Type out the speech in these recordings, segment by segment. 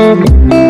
ಯಾರು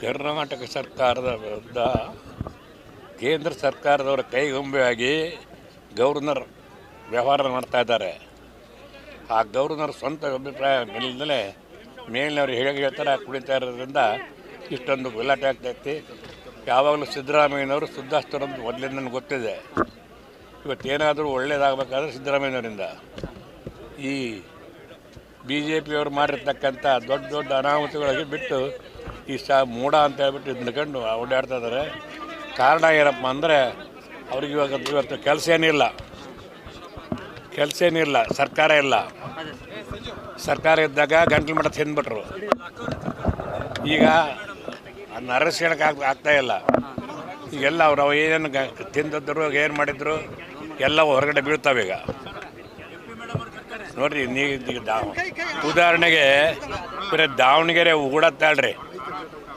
ಕರ್ನಾಟಕ ಸರ್ಕಾರದ ವಿರುದ್ಧ ಕೇಂದ್ರ ಸರ್ಕಾರದವರ ಕೈಗೊಂಬೆಯಾಗಿ ಗವರ್ನರ್ ವ್ಯವಹಾರ ಮಾಡ್ತಾ ಇದ್ದಾರೆ. ಆ ಗವರ್ನರ್ ಸ್ವಂತ ಅಭಿಪ್ರಾಯ ಮೇಲಿಂದಲೇ ಮೇಲಿನವ್ರು ಹೇಗೆ ಹೇಳ್ತಾರೆ ಕುಡಿತಾ ಇರೋದ್ರಿಂದ ಇಷ್ಟೊಂದು ಗಲಾಟೆ ಆಗ್ತೈತಿ. ಯಾವಾಗಲೂ ಸಿದ್ದರಾಮಯ್ಯನವರು ಶುದ್ಧಾಸ್ತರು ಅಂತ ಮೊದಲಿಂದ ನನಗೆ ಗೊತ್ತಿದೆ. ಇವತ್ತೇನಾದರೂ ಒಳ್ಳೇದಾಗಬೇಕಾದ್ರೆ ಸಿದ್ದರಾಮಯ್ಯನವರಿಂದ. ಈ ಬಿ ಜೆ ಪಿಯವರು ಮಾಡಿರ್ತಕ್ಕಂಥ ದೊಡ್ಡ ದೊಡ್ಡ ಅನಾಹುತಗಳಿಗೆ ಬಿಟ್ಟು ಈ ಸಾ ಮೂಡ ಅಂತ ಹೇಳ್ಬಿಟ್ಟು ಇದನ್ನ ಕಂಡು ಓಡಾಡ್ತಾ ಇದ್ದಾರೆ. ಕಾರಣ ಏನಪ್ಪ ಅಂದರೆ ಅವ್ರಿಗೆ ಇವಾಗ ಇವತ್ತು ಕೆಲಸ ಏನಿಲ್ಲ. ಕೆಲಸ ಏನಿಲ್ಲ, ಸರ್ಕಾರ ಇಲ್ಲ. ಸರ್ಕಾರ ಇದ್ದಾಗ ಗಂಟ್ಲು ಮಠ ತಿಂದ್ಬಿಟ್ರು. ಈಗ ನರಸೇನಕ್ಕೆ ಆಗ್, ಆಗ್ತಾ ಇಲ್ಲ. ಈಗೆಲ್ಲ ಅವ್ರು ಅವು ಏನೇನು ಗ, ತಿಂದಿದ್ರು, ಏನು ಮಾಡಿದ್ರು ಎಲ್ಲ ಹೊರಗಡೆ ಬೀಳ್ತಾವೆ ಈಗ. ನೋಡ್ರಿ, ನೀ ಉದಾಹರಣೆಗೆ ಬರೀ ದಾವಣಗೆರೆ ಉಗುಡತ್ತಾಳ್ರಿ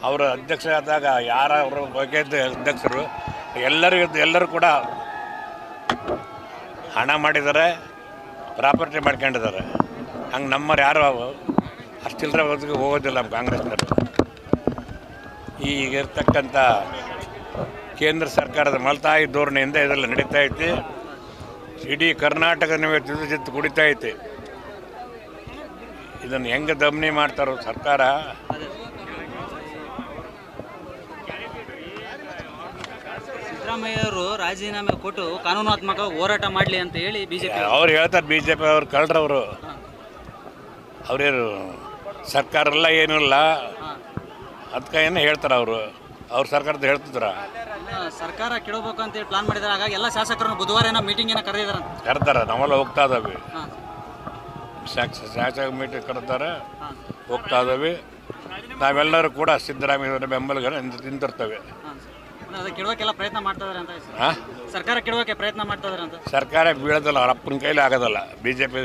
ಅವರ ಅಧ್ಯಕ್ಷರಾದಾಗ ಯಾರ ಅವರ ಬಗ್ಗೆ ಅಧ್ಯಕ್ಷರು, ಎಲ್ಲರಿಗೂ ಎಲ್ಲರೂ ಕೂಡ ಹಣ ಮಾಡಿದ್ದಾರೆ ಪ್ರಾಪರ್ಟಿ ಮಾಡ್ಕೊಂಡಿದ್ದಾರೆ ಹಂಗೆ ನಮ್ಮವ್ರು ಯಾರು ಅಷ್ಟಿಲ್ಲರ ಬದುಕಿಗೆ ಹೋಗೋದಿಲ್ಲ ನಮ್ಮ ಕಾಂಗ್ರೆಸ್ನವರು. ಈಗ ಇರ್ತಕ್ಕಂಥ ಕೇಂದ್ರ ಸರ್ಕಾರದ ಮಲ್ತಾಯಿ ಧೋರಣೆಯಿಂದ ಇದೆಲ್ಲ ನಡೀತಾ ಐತಿ. ಇಡೀ ಕರ್ನಾಟಕ ನೀವು ಚಿತ್ತು ಕುಡಿತಾ ಐತಿ. ಇದನ್ನು ಹೆಂಗೆ ದಮನಿ ಮಾಡ್ತಾರೋ ಸರ್ಕಾರ ಸಿದ್ದರಾಮಯ್ಯ ಅವರು ರಾಜೀನಾಮೆ ಕೊಟ್ಟು ಕಾನೂನಾತ್ಮಕ ಹೋರಾಟ ಮಾಡಲಿ ಅಂತ ಹೇಳಿ ಬಿಜೆಪಿ ಅವ್ರು ಹೇಳ್ತಾರೆ ಬಿ ಜೆ ಪಿ ಅವ್ರು ಕಳ್ರವರು. ಅವ್ರೇನು ಸರ್ಕಾರ ಇಲ್ಲ ಏನೂ ಇಲ್ಲ. ಅದಕ್ಕೆ ಏನು ಹೇಳ್ತಾರೆ ಅವರು? ಅವ್ರ ಸರ್ಕಾರದ ಹೇಳ್ತಿದ್ರ? ಸರ್ಕಾರ ಕೆಡಬೇಕು ಅಂತ ಹೇಳಿ ಪ್ಲಾನ್ ಮಾಡಿದಾರೆ. ಹಾಗಾಗಿ ಎಲ್ಲ ಶಾಸಕರನ್ನು ಬುಧವಾರ ಏನೋ ಮೀಟಿಂಗ್ ಏನೋ ಕರೆದಿದ್ದಾರೆ ಕರ್ತಾರೆ ನಾವೆಲ್ಲ ಹೋಗ್ತಾ ಇದ್ದಾವೆ ಹಾಂ. ಶಾಸಕ ಮೀಟಿಂಗ್ ಕರ್ತಾರೆ ಹೋಗ್ತಾ ಇದ್ದಾವೆ ನಾವೆಲ್ಲರೂ ಕೂಡ ಸಿದ್ದರಾಮಯ್ಯವರ ಬೆಂಬಲಿಗರ ನಿಂತಿರ್ತವೆ. ಪ್ರಯತ್ನ ಮಾಡ್ತಾ ಇದಾರೆ ಅಂತ ಸರ್. ಸರ್ಕಾರ ಕೆಡೋಕೆ ಪ್ರಯತ್ನ ಮಾಡ್ತಾ ಇದಾರೆ ಅಂತ. ಸರ್ಕಾರ ಬೀಳೋದಿಲ್ಲ ಅವ್ರ ಅಪ್ಪನ ಕೈಲಿ ಆಗೋದಲ್ಲ. ಬಿ ಜೆ ಪಿ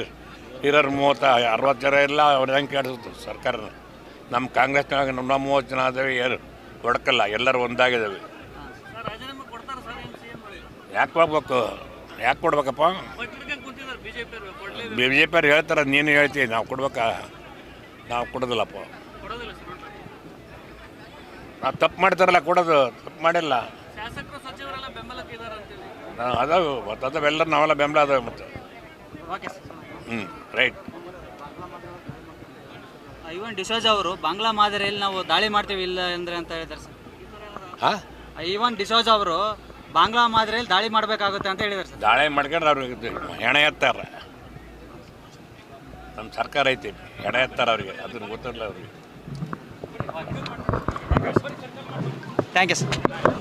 ಇರೋರು ಮೂವತ್ತು ಅರವತ್ತು ಜನ ಇಲ್ಲ ಅವ್ರ ಹೆಂಗೆ ಕೇಳಿಸುತ್ತೆ ಸರ್ಕಾರನ ನಮ್ಮ ಕಾಂಗ್ರೆಸ್ನಾಗ ನಮ್ಮ ಮೂವತ್ತು ಜನ ಆದವೆ ಏನು ಹೊಡ್ಕಲ್ಲ ಎಲ್ಲರೂ ಒಂದಾಗಿದ್ದಾವೆ ಯಾಕೆ ಹೋಗ್ಬೇಕು? ಯಾಕೆ ಕೊಡ್ಬೇಕಪ್ಪ? ಬಿ ಜೆ ಪಿ ಅವ್ರು ಹೇಳ್ತಾರೆ ನೀನು ಹೇಳ್ತೀವಿ ನಾವು ಕೊಡ್ಬೇಕಾ? ನಾವು ಕೊಡೋದಿಲ್ಲಪ್ಪ. ನಾವು ತಪ್ಪು ಮಾಡ್ತಾರಲ್ಲ ಕೊಡೋದು ತಪ್ಪು ಮಾಡಿಲ್ಲ. ಅದಾವೆ ಮತ್ತು ನಾವೆಲ್ಲ ಬೆಂಬಲ ಅದಾವೆ ಮತ್ತು. Okay sir. ಹ್ಞೂ ರೈಟ್. ಐವನ್ ಡಿಸೋಜ್ ಅವರು ಬಾಂಗ್ಲಾ ಮಾದರಿಯಲ್ಲಿ ನಾವು ದಾಳಿ ಮಾಡ್ತೀವಿ ಇಲ್ಲ ಅಂದ್ರೆ ಅಂತ ಹೇಳಿದ್ದಾರೆ ಸರ್. ಹಾಂ? ಐವನ್ ಡಿಸೋಜ್ ಅವರು ಬಾಂಗ್ಲಾ ಮಾದರಿಯಲ್ಲಿ ದಾಳಿ ಮಾಡಬೇಕಾಗುತ್ತೆ ಅಂತ ಹೇಳಿದ್ದಾರೆ ಸರ್. ದಾಳಿ ಮಾಡ್ಕೊಂಡ್ರೆ ಅವ್ರಿಗೆ ಹೆಣೆ ಎತ್ತಾರೆ. ನಮ್ಮ ಸರ್ಕಾರ ಐತಿ ಹೆಣೆ ಎತ್ತಾರೆ ಅವ್ರಿಗೆ ಅದನ್ನು ಗೊತ್ತಿರಲ್ಲ ಅವ್ರಿಗೆ. Thank you sir